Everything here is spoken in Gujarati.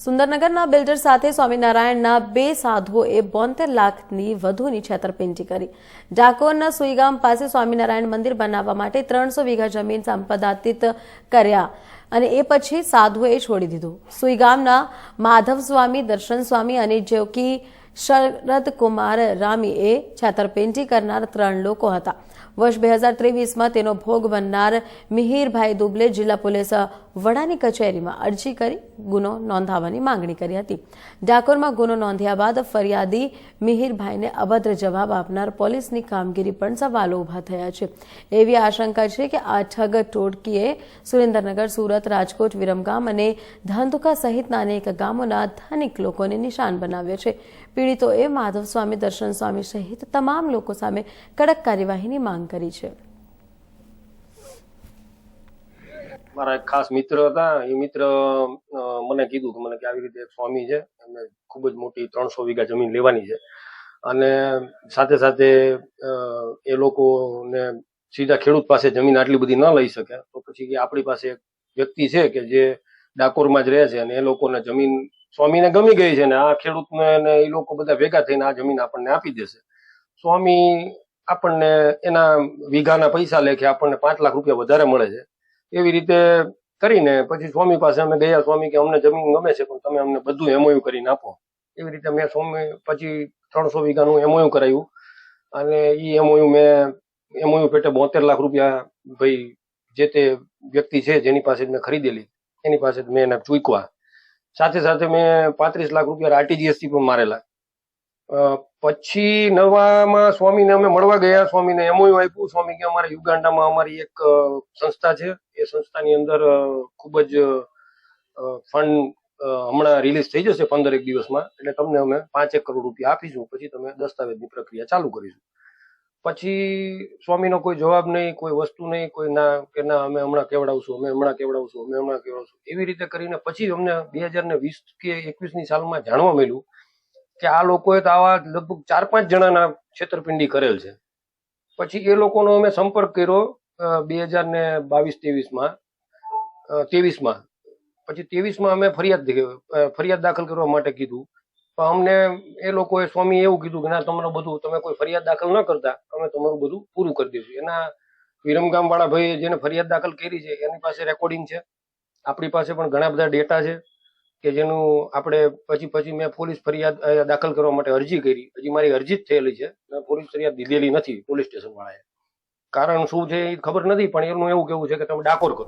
સુંદરનગરના બિલ્ડર સાથે સ્વામિનારાયણના બે સાધુઓએ બોતેર લાખની વધુની છેતરપિંડી કરી. ડાકોરના સુઈગામ પાસે સ્વામિનારાયણ મંદિર બનાવવા માટે ત્રણસો વીઘા જમીન સંપાદિત કર્યા અને એ પછી સાધુએ છોડી દીધું. સુઈગામના માધવ સ્વામી દર્શન સ્વામી અને જેવકી શરદ કુમાર રામી એ છેતરપિંડી કરનાર ત્રણ લોકો હતા. વર્ષ બે હજાર ત્રેવીસમાં તેનો ભોગ બનનાર મિહિરભાઈ દુબલે જિલ્લા પોલીસ વડાની કચેરીમાં અરજી કરી ગુનો નોંધાવવાની માંગણી કરી હતી. ડાકોરમાં ગુનો નોંધ્યા બાદ ફરિયાદી મિહિરભાઈને અભદ્ર જવાબ આપનાર પોલીસની કામગીરી પણ સવાલો ઊભા થયા છે. એવી આશંકા છે કે આ ઠગ ટોળકીએ સુરેન્દ્રનગર, સુરત, રાજકોટ, વિરમગામ અને ધાંધુકા સહિતના અનેક ગામોના ધનિક લોકોને નિશાન બનાવ્યો છે. પીડિતોએ માધવ સ્વામી દર્શન સ્વામી સહિત તમામ લોકો સામે કડક કાર્યવાહીની માંગ કરી છે. મારા એક ખાસ મિત્ર હતા. એ મિત્ર મને કીધું કે મને કે આવી રીતે એક સ્વામી છે. એમને ખૂબ જ મોટી ત્રણસો વીઘા જમીન લેવાની છે. અને સાથે સાથે એ લોકોને સીધા ખેડૂત પાસે જમીન આટલી બધી ન લઈ શકે. તો પછી આપણી પાસે એક વ્યક્તિ છે કે જે ડાકોરમાં જ રહે છે અને એ લોકોને જમીન સ્વામીને ગમી ગઈ છે ને આ ખેડૂતને એ લોકો બધા ભેગા થઈને આ જમીન આપણને આપી દેશે. સ્વામી આપણને એના વીઘાના પૈસા લેખે આપણને પાંચ લાખ રૂપિયા વધારે મળે છે. એવી રીતે કરીને પછી સ્વામી પાસે અમે ગયા. સ્વામી કે અમને જમીન ગમે છે, પણ તમે અમને બધું એમઓયુ કરીને આપો. એવી રીતે મેં સ્વામી પછી ત્રણસો વીઘાનું એમઓયુ કરાયું. અને એ એમઓયુ મેં એમઓયુ પેટે બોતેર લાખ રૂપિયા ભાઈ જે તે વ્યક્તિ છે જેની પાસે મેં ખરીદેલી, એની પાસે મેં એને ચૂકવા સાથે સાથે મેં પાંત્રીસ લાખ રૂપિયા આરટીજીએસથી પણ મારેલા. પછી નવામાં સ્વામીને અમે મળવા ગયા. સ્વામીને એમઓયુ આપ્યું. સ્વામી કે અમારે યુગાન્ડામાં અમારી એક સંસ્થા છે. એ સંસ્થાની અંદર ખૂબ જ ફંડ હમણાં રિલીઝ થઈ જશે પંદર એક દિવસમાં. એટલે તમને અમે પાંચેક કરોડ રૂપિયા આપીશું. પછી તમે દસ્તાવેજની પ્રક્રિયા ચાલુ કરીશું. પછી સ્વામીનો કોઈ જવાબ નહીં, કોઈ વસ્તુ નહીં, કોઈ ના, કે ના, અમે હમણાં કેવડાવશું, અમે હમણાં કેવડાવશું, અમે હમણાં કેવડાવશું. એવી રીતે કરીને પછી અમને બે હજાર ને વીસ કે એકવીસની સાલમાં જાણવા મળ્યું કે આ લોકોએ તો આવા લગભગ ચાર પાંચ જણાના છેતરપિંડી કરેલ છે. પછી એ લોકોનો અમે સંપર્ક કર્યો બે હજાર ને બાવીસ ત્રેવીસમાં ત્રેવીસમાં. પછી ત્રેવીસમાં અમે ફરિયાદ ફરિયાદ દાખલ કરવા માટે કીધું. પણ અમને એ લોકોએ સ્વામી એવું કીધું કે, ના, તમારું બધું, તમે કોઈ ફરિયાદ દાખલ ન કરતા. અમે તમારું બધું પૂરું કરી દઈશું. એના વિરમગામ વાળા ભાઈએ જેને ફરિયાદ દાખલ કરી છે, એની પાસે રેકોર્ડિંગ છે. આપણી પાસે પણ ઘણા બધા ડેટા છે. કે જેનું આપણે પછી પછી મેં પોલીસ ફરિયાદ દાખલ કરવા માટે અરજી કરી. હજી મારી અરજી જ થયેલી છે. પોલીસ ફરિયાદ દીધેલી નથી પોલીસ સ્ટેશન વાળાએ કારણ શું છે એ ખબર નથી, પણ એનું એવું કેવું છે કે તમે ડાકોર કરો.